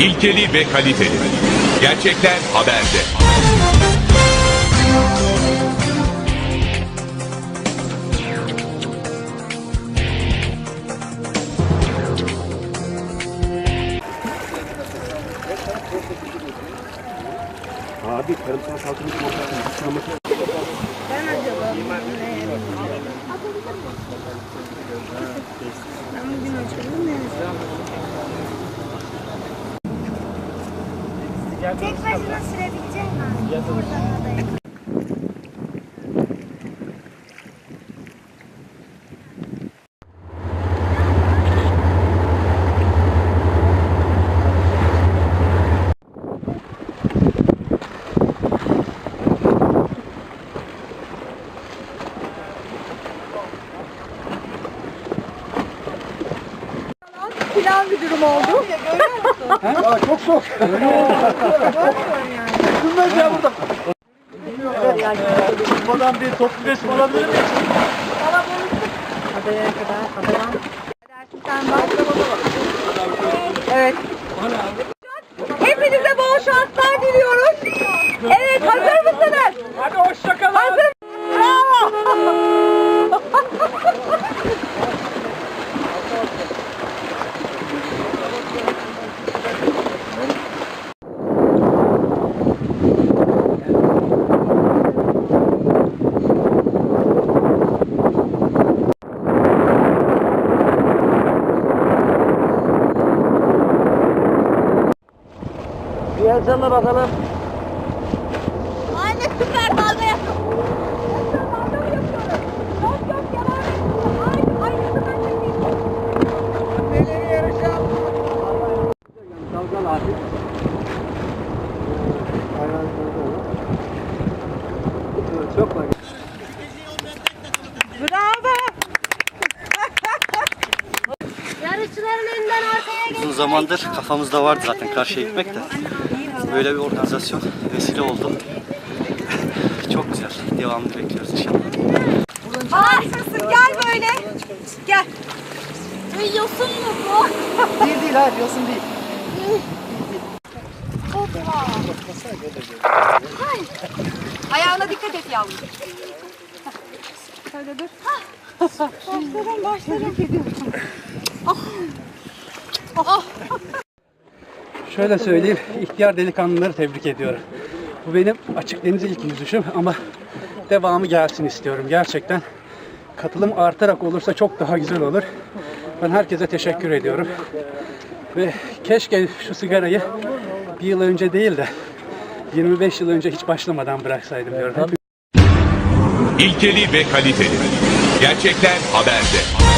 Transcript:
İlkeli ve kaliteli. Gerçekler haberde. Abi karımsal saltımız Ben acaba Ben bugün açıldım ya. Tek başına sürebilecek mi? Oradan adaya. Plan bir durum oldu. Ya çok soğuk. Kızmaz ya burada. Buradan bir toplu resim alabilir miyim? Adaya kadar adadan. Sen bak. Evet. Hepinize çekeyim. Neleri yarışacağım? Dalgal abi. Aynen Evet, Çok var. Önünden arkaya. Uzun zamandır kafamızda vardı zaten karşıya gitmek de. Böyle bir organizasyon vesile oldu. Çok güzel. Devamını bekliyoruz inşallah. Harikasın gel böyle. Gel. Ay, Yosun mu bu? Değil değil hayır yosun değil. Ayağına dikkat et yavrum. Şöyle dur. Başlarım başlarım. Şöyle söyleyeyim, ihtiyar delikanlıları tebrik ediyorum. Bu benim açık deniz ilk yüzüşüm ama devamı gelsin istiyorum gerçekten. Katılım artarak olursa çok daha güzel olur. Ben herkese teşekkür ediyorum. Ve keşke şu sigarayı bir yıl önce değil de 25 yıl önce hiç başlamadan bıraksaydım diyorum. İlkeli ve kaliteli. Gerçekler haberde.